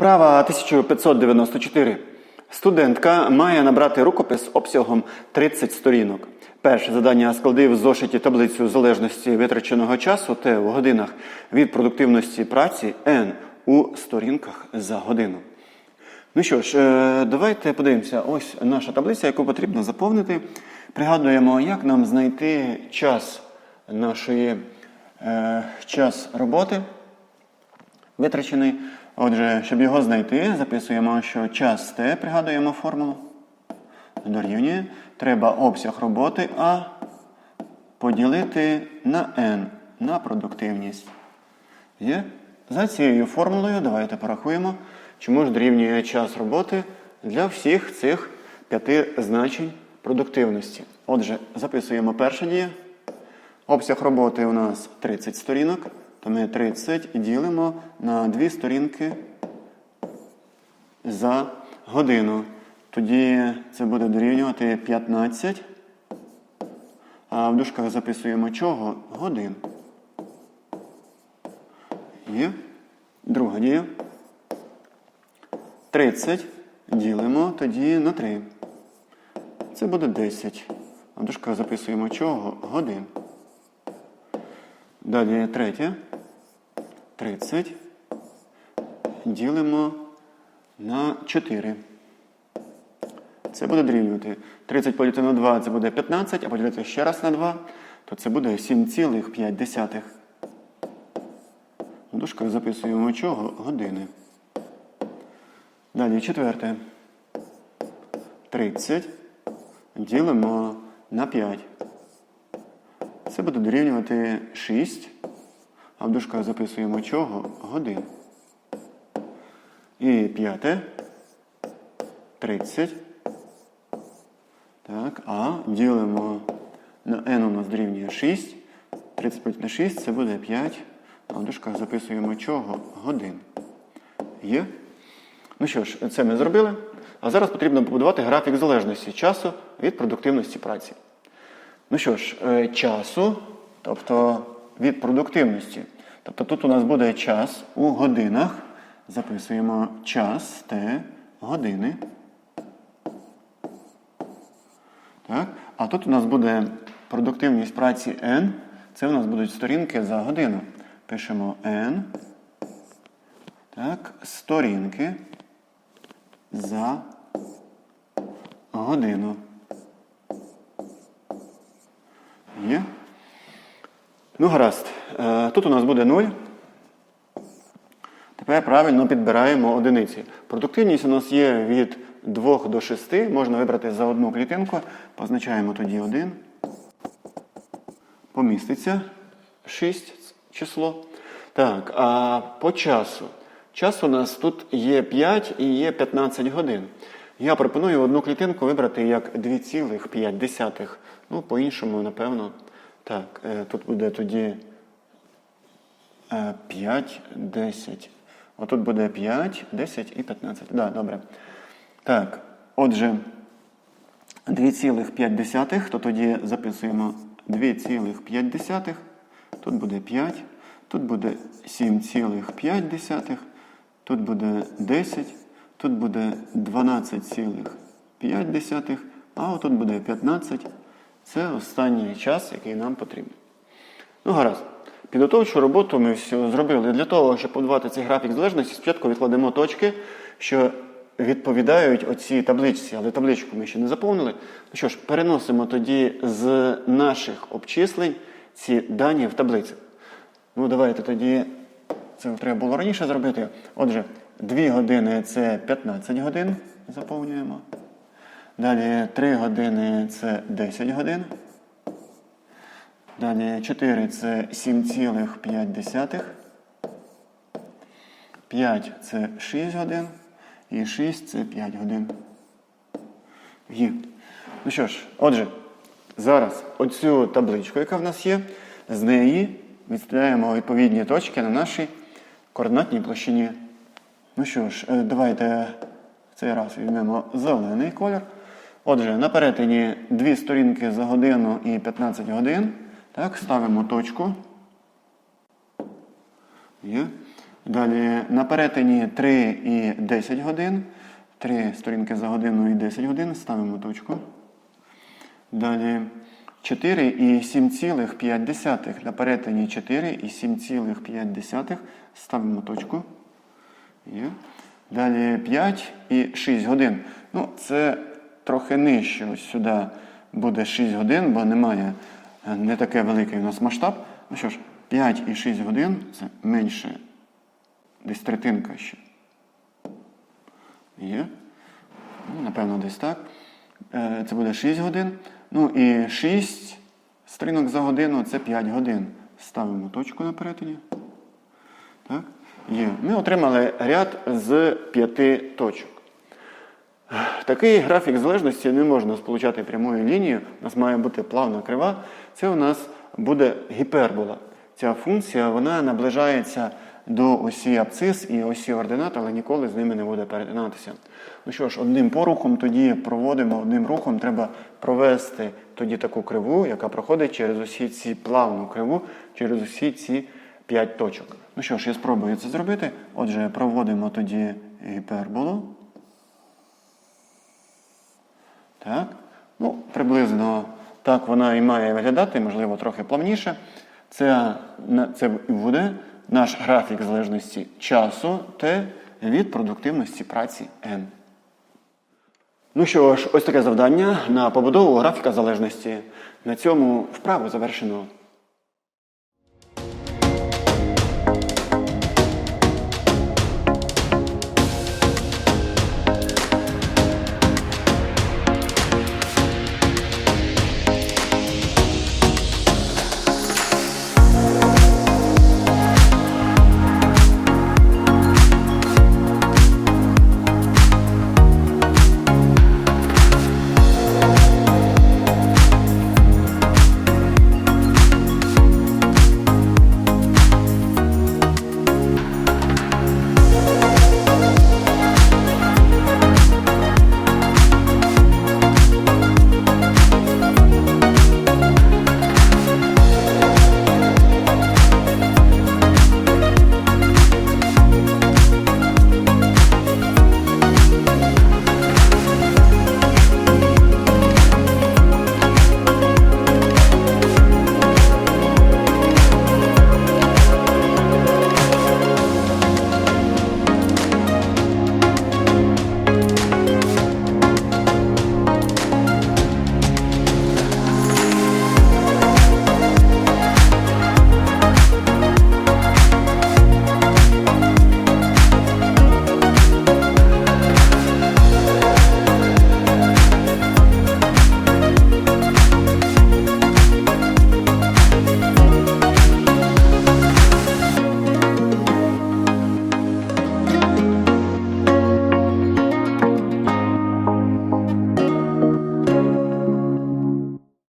Вправа 1594. Студентка має набрати рукопис обсягом 30 сторінок. Перше завдання склади в зошиті таблицю залежності витраченого часу Т в годинах від продуктивності праці Н у сторінках за годину. Ну що ж, е, давайте подивимося. Ось наша таблиця, яку потрібно заповнити. Пригадуємо, як нам знайти час нашої е, час роботи витрачений. Отже, щоб його знайти, записуємо, що час Т, пригадуємо формулу. Дорівнює. Треба обсяг роботи А поділити на N на продуктивність. Є? За цією формулою давайте порахуємо, чому ж дорівнює час роботи для всіх цих п'яти значень продуктивності. Отже, записуємо перше діє. Обсяг роботи у нас 30 сторінок, то ми 30 ділимо на дві сторінки за годину. Тоді це буде дорівнювати 15. А в дужках записуємо чого? Годин. Є. Друга дія. 30 ділимо тоді на 3. Це буде 10. А в дужках записуємо чого? Годин. Далі третє. 30. Ділимо на 4. Це буде дорівнювати. 30 поділити на 2 це буде 15, а поділити ще раз на 2, то це буде 7,5. В записуємо чого? Години. Далі четверте. 30 ділимо на 5. Це буде дорівнювати 6. А в дужках записуємо чого? Годин. І п'яте. 30. Так, а ділимо на n у нас дорівнює 6. 35 на 6 це буде 5. А в дужках записуємо чого? Годин. Є? Ну що ж, це ми зробили. А зараз потрібно побудувати графік залежності часу від продуктивності праці. Ну що ж, е, часу, тобто від продуктивності. Тобто тут у нас буде час у годинах. Записуємо час Т години. Так? А тут у нас буде продуктивність праці N. Це у нас будуть сторінки за годину. Пишемо N. Так, сторінки за годину. Є? Ну, гаразд. Е, Тут у нас буде 0. Тепер правильно підбираємо одиниці. Продуктивність у нас є від 2 до 6. Можна вибрати за одну клітинку. Позначаємо тоді 1. Поміститься 6 число. Так, а по часу. Час у нас тут є 5 і є 15 годин. Я пропоную одну клітинку вибрати як 2,5. Ну, по-іншому, напевно. Так, е, тут буде тоді е, 5, 10. Отут буде 5, 10 і 15. Да, добре. Так, отже, 2,5, то тоді записуємо 2,5. Тут буде 5, тут буде 7,5, тут буде 10, тут буде 12,5, а отут буде 15. Це останній час, який нам потрібен. Ну, гаразд. Підготовчу роботу ми все зробили. Для того, щоб побудувати цей графік залежності, спочатку відкладемо точки, що відповідають оцій табличці, але табличку ми ще не заповнили. Ну що ж, переносимо тоді з наших обчислень ці дані в таблицю. Ну, давайте тоді, це треба було раніше зробити. Отже, 2 години це 15 годин. Заповнюємо. Далі 3 години це 10 годин. Далі 4 це 7,5. 5 це 6 годин. І 6 це 5 годин. Є. Ну що ж, отже, зараз оцю табличку, яка в нас є, з неї відставляємо відповідні точки на нашій координатній площині. Ну що ж, е, давайте в цей раз візьмемо зелений колір. Отже, на перетині дві сторінки за годину і 15 годин. Так, ставимо точку. Є. Далі на перетині 3 і 10 годин. 3 сторінки за годину і 10 годин. Ставимо точку. Далі 4 і 7,5 на перетині 4 і 7,5 ставимо точку. Є. Далі 5 і 6 годин. Ну, це трохи нижче. Ось сюди буде 6 годин, бо немає е, не таке великий у нас масштаб. Ну що ж, 5 і 6 годин це менше. Десь третинка ще. Є. Ну, напевно, десь так. Е, Це буде 6 годин. Ну і 6 сторінок за годину це 5 годин. Ставимо точку на перетині. Так? Ми отримали ряд з 5 точок. Такий графік залежності не можна сполучати прямою лінією. У нас має бути плавна крива. Це у нас буде гіпербола. Ця функція вона наближається до осі абцис і осі ординат, але ніколи з ними не буде перетинатися. Ну що ж, одним порухом тоді проводимо, одним рухом треба провести тоді таку криву, яка проходить через усі ці плавну криву, через усі ці 5 точок. Ну що ж, я спробую це зробити. Отже, проводимо тоді гіперболу. Так. Ну, приблизно так вона і має виглядати, можливо, трохи плавніше. Це, це буде наш графік залежності часу Т від продуктивності праці N. Ну що ж, ось таке завдання на побудову графіка залежності. На цьому вправу завершено.